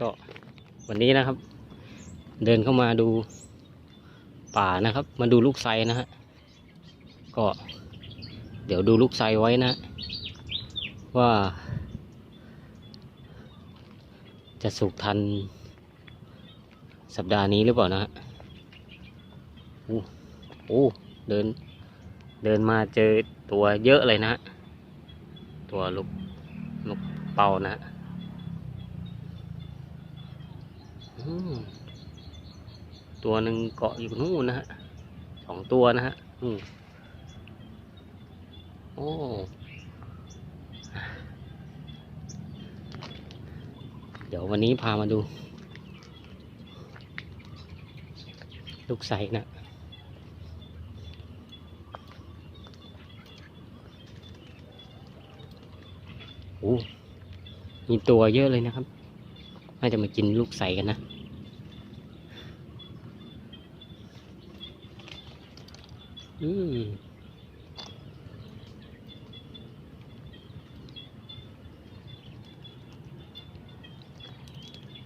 ก็วันนี้นะครับ เดินเข้ามาดูป่านะครับ มาดูลูกไซนะฮะก็เดี๋ยวดูลูกไซไว้นะ ว่า จะสุกทันสัปดาห์นี้หรือเปล่านะฮะโอ้โอ้เดิน เดินมาเจอตัวเยอะเลยนะ ตัวลูกลูกเป่านะฮะอืม ตัวหนึ่งเกาะอยู่นู่นนะฮะสองตัวนะฮะอืมโอ้เดี๋ยววันนี้พามาดู ลูกใสนะโอ้มีตัวเยอะเลยนะครับ น่าจะมากินลูกใสกันนะ อืม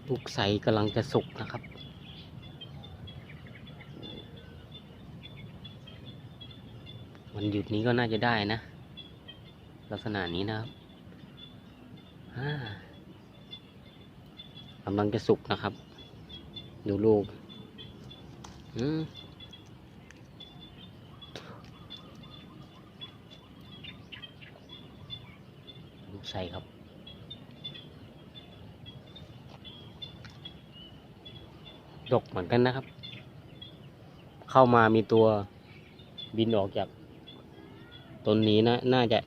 ลูกใสกำลังจะสุกนะครับ วันหยุดนี้ก็น่าจะได้นะ ลักษณะนี้นะครับกำลังจะสุกนะครับ ดูลูก อืม ใสครับ ดกเหมือนกันนะครับ เข้ามามีตัวบินออกจากต้นนี้นะ น่าจะ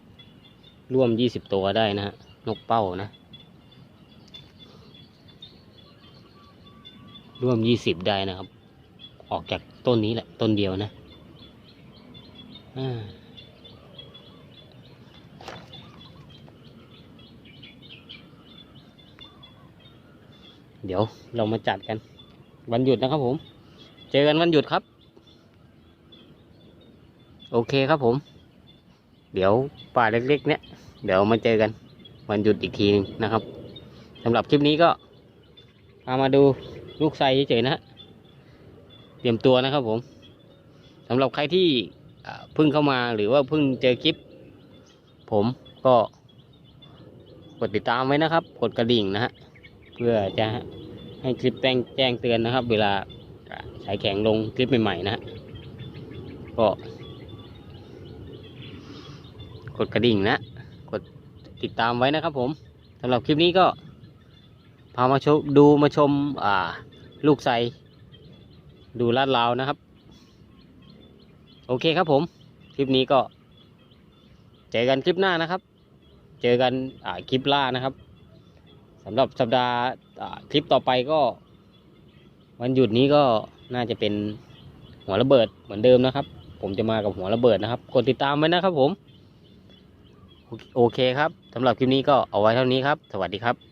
ร่วมยี่สิบตัวได้นะฮะ นกเป้านะ ร่วมยี่สิบได้นะครับ ออกจากต้นนี้แหละ ต้นเดียวนะอ่า เดี๋ยวเรามาจัดกัน วันหยุดนะครับผม เจอกันวันหยุดครับ โอเคครับผม เดี๋ยวป่าเล็กๆ เนี่ยเดี๋ยวมาเจอกันวันหยุดอีกทีหนึงนะครับสำหรับคลิปนี้ก็พามาดูลูกไซเฉยๆนะฮะเตรียมตัวนะครับผมสำหรับใครที่เพิ่งเข้ามาหรือว่าเพิ่งเจอคลิป ผมก็กดติดตามไว้นะครับ กดกระดิ่งนะฮะ พื่อจะให้คลิปแจ้งแจ้งเตือนนะครับ เวลาสายแข็งลงคลิปใหม่ๆนะก็กดกระดิ่งนะ กดติดตามไว้นะครับผมสำหรับคลิปนี้ก็ พามาชมดูมาชมอ่าลูกไซดูลาดราวนะครับ โอเคครับผม คลิปนี้ก็ เจอกันคลิปหน้านะครับ เจอกันคลิปล่านะครับ สำหรับสัปดาห์คลิปต่อไปก็ วันหยุดนี้ก็น่าจะเป็นหัวระเบิดเหมือนเดิมนะครับ ผมจะมากับหัวระเบิดนะครับกดติดตามไว้นะครับผม โอเคครับสำหรับคลิปนี้ก็เอาไว้เท่านี้ครับ สวัสดีครับ